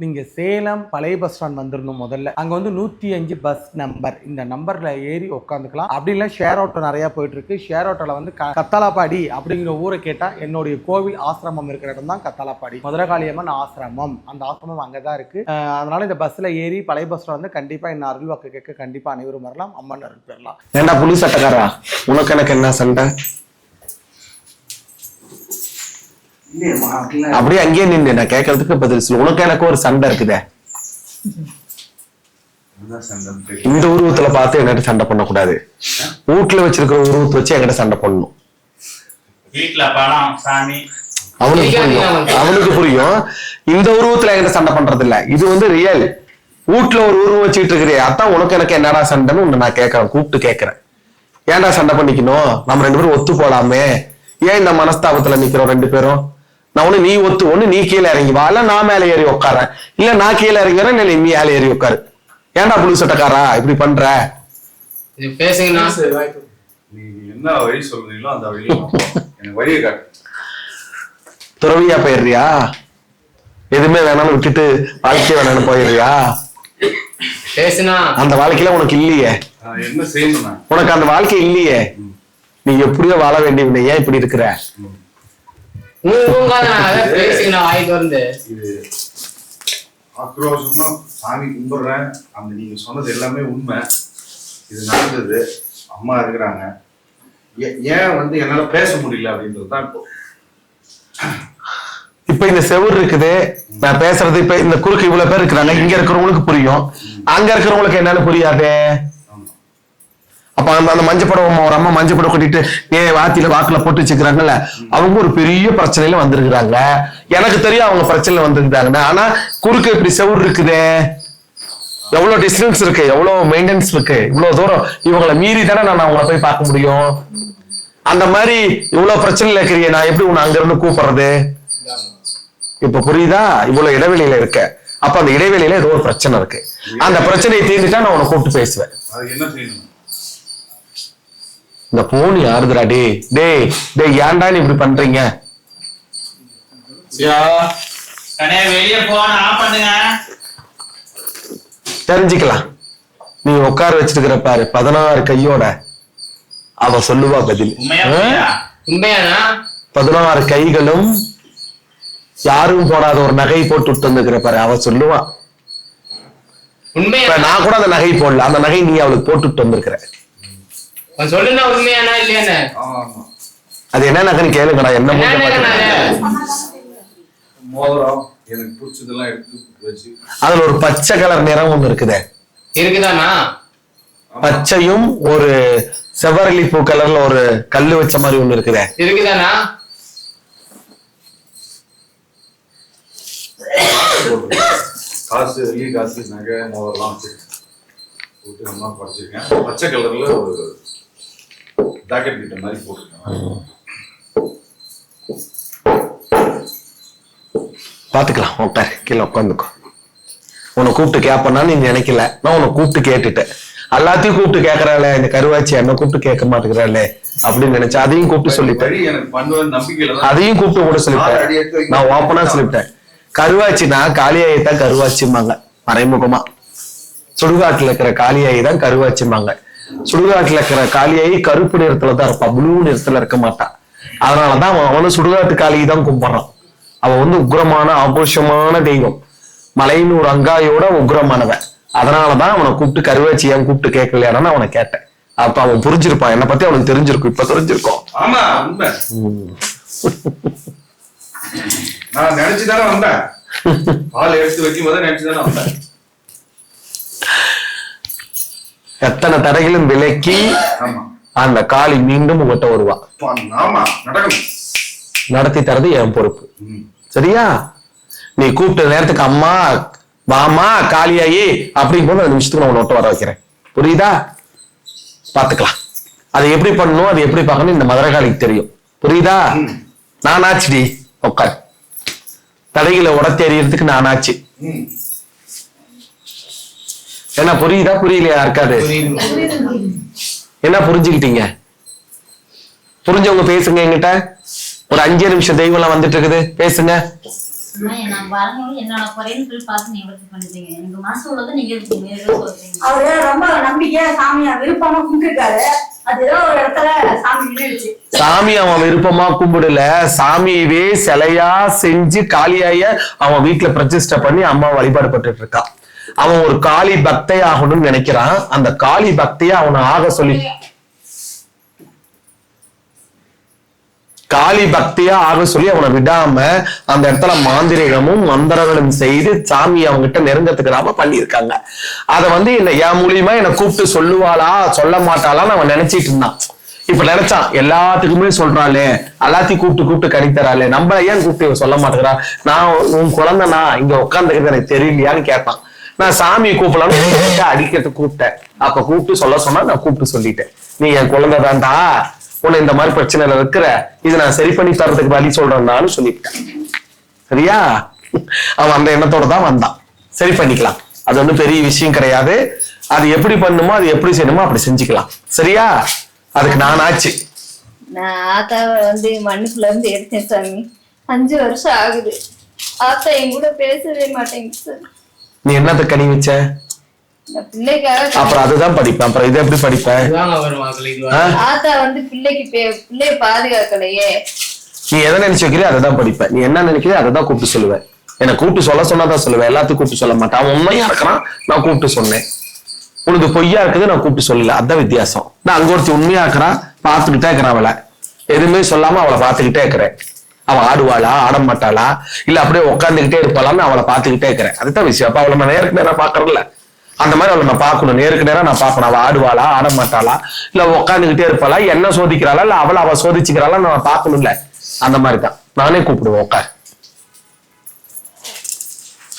நீங்கள் சேலம் பழைய bus stand வந்துடணும் முதல்ல. அங்கே வந்து நூற்றி அஞ்சு பஸ் நம்பர் இந்த நம்பரில் ஏறி உட்காந்துக்கலாம் அப்படி இல்லை ஷேர் ஆட்டோ நிறையா போயிட்டுருக்கு. ஷேர் ஆட்டோவில் வந்து க- கத்தாலாப்பாடி அப்படிங்கிற ஊரை கேட்டால் என்னுடைய கோவில் ஆசிரமம் இருக்கிற இடம் தான் கத்தாலாப்பாடி மதுரகாளியம்மன் ஆசிரமம். அந்த ஆசிரமம் அங்கே தான் இருக்குது அதனால் இந்த பஸ்ஸில் ஏறி பழைய பஸ் ஸ்டாண்ட் வந்து கண்டிப்பாக என்ன அருள் வாக்கு கேட்க கண்டிப்பாக அனைவரும் வரலாம். அம்மன் அருள் பெறலாம். ஏண்டா புலி சட்டக்காரா உனக்கு எனக்கு என்ன சண்டை? அப்படியே அங்கேயே நின்று நான் கேட்கறதுக்கு பதில் சொல்லு. உனக்கு எனக்கு ஒரு சண்டை இருக்குதே. இந்த உருவத்துல பார்த்து என்கிட்ட சண்டை பண்ணக்கூடாது. வீட்டுல வச்சிருக்கிற உருவத்தை வச்சு என்கிட்ட சண்டை பண்ணணும். அவனுக்கு புரியும். அவனுக்கு புரியும். இந்த உருவத்துல என்கிட்ட சண்டை பண்றது இல்ல இது வந்து ரியல் வீட்டுல ஒரு உருவம் வச்சுட்டு இருக்கிறே அதான் உனக்கு எனக்கு என்னடா சண்டைன்னு உன்னை நான் கேட்கறேன் கூப்பிட்டு கேட்கறேன். ஏன்டா சண்டை பண்ணிக்கணும்? நம்ம ரெண்டு பேரும் ஒத்து போலாமே. ஏன் இந்த மனஸ்தாபத்துல நிக்கிறோம் ரெண்டு பேரும்? நான் ஒண்ணு நீ ஒத்து ஒண்ணு நீ கீழே இறங்கி வா. இல்ல நான் மேல ஏறி உட்காரேன் இல்ல நான் கீழே இறங்கி வரேன் இல்ல நீ மேல ஏறி உட்காரு ஏன்டா புழு சட்டக்காரா? இப்படி பண்ற? என்ன வழி சொல்றீங்களோ அந்த வழியை காட்டு. துறவியா போயிடுறியா? எதுவுமே வேணாம்னு விட்டுட்டு வாழ்க்கை வேணாம்னு போயிடுறியா? பேசுனா அந்த வாழ்க்கையில உனக்கு இல்லையே. உனக்கு அந்த வாழ்க்கை இல்லையே. நீ எப்படியோ வாழ வேண்டியவனே ஏன் இப்படி இருக்கிற? ஆக்ரோஷமா சாமி கும்பிடுறேன். அந்த நீங்க சொன்னது எல்லாமே உண்மை. இது நடந்தது. அம்மா இருக்கிறாங்க. ஏன் வந்து என்னால பேச முடியல அப்படின்றது தான் இப்போ. இப்ப இந்த செவுரு இருக்குது. நான் பேசுறது இப்ப இந்த குறுக்கு இவ்வளவு பேர் இருக்கிறாங்க. இங்க இருக்கிறவங்களுக்கு புரியும். அங்க இருக்கிறவங்களுக்கு என்னன்னு புரியாதே. அப்ப அந்த அந்த மஞ்சள் ஒரு அம்மா மஞ்சப்படம் கட்டிட்டு ஏ வாத்தியில வாக்குல போட்டு வச்சுக்கிறாங்கல்ல. அவங்க ஒரு பெரிய பிரச்சனையில வந்திருக்கிறாங்க. எனக்கு தெரியும் அவங்க பிரச்சனையில வந்திருந்தாங்கன்னு ஆனா குறுக்கு இப்படி செவுரு இருக்குதே. எவ்வளவு டிஸ்டன்ஸ் இருக்கு? எவ்வளவு மெயின்டெனன்ஸ் இருக்கு? இவ்வளவு தூரம்? இவங்களை மீறி தானே நான் அவங்கள போய் பார்க்க முடியும்? அந்த மாதிரி இவ்வளவு பிரச்சனையில இருக்கிறீங்க. நான் எப்படி உன்னை அங்க இருந்து கூப்பிடுறது? இப்ப புரியுதா? இவ்வளவு இடைவெளியில இருக்க. அப்ப அந்த இடைவெளியில ஏதோ ஒரு பிரச்சனை இருக்கு. அந்த பிரச்சனையை தீர்ந்துட்டா நான் உன்னை கூப்பிட்டு பேசுவேன். இந்த போன் யாருதுடா டேய்? டேய் டேய் ஏன்டா நீ இப்படி பண்றீங்க? தெரிஞ்சுக்கலாம். நீ உட்கார வச்சிருக்கிற பாரு பதினாறு கையோட. அவ சொல்லுவா பதில். பதினாறு கைகளும் யாரும் போடாத ஒரு நகை போட்டு விட்டு வந்துக்கிற பாரு அவ சொல்லுவா. நான் கூட அந்த நகை போடல அந்த நகை நீ அவளுக்கு போட்டு விட்டு வந்திருக்கிற. இல்லையாண்ணா ஆமா ஆமா. அது என்ன நகைன்னு கேளுங்கடா என்ன. மோதிரம் எனக்கு பிடிச்சதெல்லாம் எடுத்து அதுல ஒரு பச்சை கலர் நிறம் ஒண்ணு இருக்குதே. இருக்குதாண்ணா பச்சையும் ஒரு செவ்வரளி பூ கலர்ல ஒரு கல்லு வச்ச மாதிரி ஒண்ணு இருக்குதே. இருக்குதாண்ணா காசு வெள்ளி காசு நகை மோதிரம்லாம் வச்சு. படிச்சிருக்கேன். பச்சை கலர்ல ஒரு ஜாக்கெட் கிட்ட மாதிரி போட்டிருக்கேன் பாத்துக்கலாம் உட்கார் கீழே உட்காந்துக்கோ. உன்னை கூப்பிட்டு கேப்பனா நீ நினைக்கல. நான் உன்னை கூப்பிட்டு கேட்டுட்டேன். எல்லாத்தையும் கூப்பிட்டு கேக்குறாளே இந்த கருவாச்சி என்ன கூப்பிட்டு கேட்க மாட்டேங்கிறாளே அப்படின்னு நினைச்சேன் அதையும் கூப்பிட்டு சொல்லிட்டேன். அதையும் கூப்பிட்டு கூட சொல்லிட்டேன். நான் ஓப்பனா சொல்லிட்டேன். கருவாச்சினா காளியாயை தான் கருவாச்சிம்பாங்க. மறைமுகமா. சுடுகாட்டுல இருக்கிற காளியாயை தான் கருவாச்சிம்பாங்க. சுடுகாட்டுல இருக்கிற காளியாயி கருப்பு நிறத்துல தான் இருப்பா. ப்ளூ நிறத்துல இருக்க மாட்டான் அதனாலதான் அவன் அவனும் சுடுகாட்டு காளியை தான் கும்பிடுறான். அவன் வந்து உக்ரமான ஆக்ரோஷமான தெய்வம். மலையனூர் அங்காயோட உக்ரமானவன். அதனாலதான் அவனை கூப்பிட்டு கருவாச்சி ஏன் கூப்பிட்டு கேட்கலையான்னு அவனை கேட்டேன். அப்ப அவன் புரிஞ்சிருப்பான். என்னை பத்தி அவனுக்கு தெரிஞ்சிருக்கும். இப்ப தெரிஞ்சிருக்கும். ஆமா உண்மை. நான் நினைச்சுதானே வந்தேன். பால் எடுத்து வைக்கும் போதே நினைச்சுதானே வந்தேன். எத்தனை தடைகளும் விலக்கி அந்த காளி மீண்டும் உங்கள்கிட்ட வருவா. நடத்தி தரது என் பொறுப்பு. சரியா? நீ கூப்பிட்ட நேரத்துக்கு அம்மா வாமா காளியாயி அப்படிங்கும் போது அந்த நிமிஷத்துக்கு நான் நோட்டு வர வைக்கிறேன். புரியுதா? பாத்துக்கலாம் அதை எப்படி பண்ணணும் அது எப்படி பார்க்கணும் இந்த மதுரை காளிக்கு தெரியும். புரியுதா? நானாச்சுடி உட்கார் தடைகளை உடத்தி எறியறதுக்கு நானாச்சு. என்ன புரியுதா? புரியலையா? இருக்காது. என்ன புரிஞ்சுக்கிட்டீங்க? புரிஞ்சவங்க பேசுங்க என்கிட்ட. ஒரு அஞ்சு நிமிஷம் தெய்வம்லாம் வந்துட்டு இருக்குது பேசுங்க அவரு ரொம்ப நம்பிக்கையா சாமியா விருப்பமா கும்பிட்டுருக்காரு. சாமி அவன் விருப்பமா கும்பிடல. சாமியவே சிலையா செஞ்சு காளியாய அவன் வீட்டுல பிரதிஷ்டை பண்ணி அம்மா வழிபாடு பட்டுட்டு இருக்கான் அவன் ஒரு காளி பக்தை ஆகணும்னு நினைக்கிறான். அந்த காளி பக்தைய அவனை ஆக சொல்லி காளி பக்தியா ஆக சொல்லி அவனை விடாம அந்த இடத்துல மாந்திரிகமும் மந்திரங்களும் செய்து சாமி அவங்ககிட்ட நெருங்கத்துக்கிறாம பண்ணியிருக்காங்க. அதை வந்து என்ன என் மூலியமா என்னை கூப்பிட்டு சொல்லுவாளா? சொல்ல மாட்டாளான்னு அவன் நினைச்சிட்டு இருந்தான். இப்ப நினைச்சான் எல்லாத்துக்குமே சொல்றாளே. எல்லாத்தையும் கூப்பிட்டு கூப்பிட்டு கணித்தராளே நம்ம ஏன் கூப்பிட்டு சொல்ல மாட்டேங்கிறா? நான் உன் குழந்தைனா இங்க உட்காந்துக்கிறது எனக்கு தெரியலையான்னு கேட்டான் நான் சாமியை கூப்பிடலாம்னு அடிக்கிறதுக்கு கூப்பிட்டேன். அப்ப கூப்பிட்டு சொல்ல சொன்னா நான் கூப்பிட்டு சொல்லிட்டேன். நீ என் குழந்தை தான்டா. உன்னை இந்த மாதிரி பிரச்சனையில இருக்கிற இதை நான் சரி பண்ணி தரதுக்கு வழி சொல்றேன்னாலும் சொல்லிவிட்டேன் சரியா? அவன் அந்த எண்ணத்தோட தான் வந்தான். சரி பண்ணிக்கலாம். அது ஒண்ணும் பெரிய விஷயம் கிடையாது. அது எப்படி பண்ணுமோ அது எப்படி செய்யணுமோ அப்படி செஞ்சுக்கலாம். சரியா? அதுக்கு நான் ஆச்சு. நான் ஆத்தாவை வந்து மண்ணுக்குள்ள இருந்து எடுத்தேன் சாமி. அஞ்சு வருஷம் ஆகுது. ஆத்தா என் கூட பேசவே மாட்டேங்குது சார் நீ என்னத்த கனி வச்ச அப்புறம் அதுதான் படிப்பேன். அப்புறம் இதை எப்படி படிப்பேன்? நீ எதை நினைச்சு வைக்கிறியோ அதை தான் படிப்பேன். நீ என்ன நினைக்கிறியோ அதை தான் கூப்பிட்டு சொல்லுவேன். என்னை கூப்பிட்டு சொல்ல சொன்னாதான் சொல்லுவேன். எல்லாத்தையும் கூப்பிட்டு சொல்ல மாட்டேன். அவன் உண்மையா இருக்கிறான் நான் கூப்பிட்டு சொன்னேன். உனக்கு பொய்யா இருக்குது நான் கூப்பிட்டு சொல்லல. அதான் வித்தியாசம். நான் அங்க ஒருத்தி உண்மையா இருக்கிறான் பார்த்துக்கிட்டே இருக்கிறான் அவளை. எதுவுமே சொல்லாம அவளை பார்த்துக்கிட்டே இருக்கிறேன். அவள் ஆடுவாளா ஆட மாட்டாளா? இல்ல அப்படியே உட்காந்துக்கிட்டே இருப்பாளான்னு அவளை பார்த்துக்கிட்டே இருக்கிறேன். அதுதான் விஷயம். அப்ப அவளை நான் நேருக்கு நேரம் பாக்குறேன்ல அந்த மாதிரி அவளை நான் பார்க்கணும். நேருக்கு நேரம் நான் பார்க்கணும். அவள் ஆடுவாளா ஆட மாட்டாளா? இல்ல உட்காந்துக்கிட்டே இருப்பாளா? என்ன சோதிக்கிறாளா? இல்ல அவளை அவ சோதிச்சுக்கிறாளா நான் பார்க்கணும்ல. அந்த மாதிரி தான். நானே கூப்பிடுவேன் உட்கார்.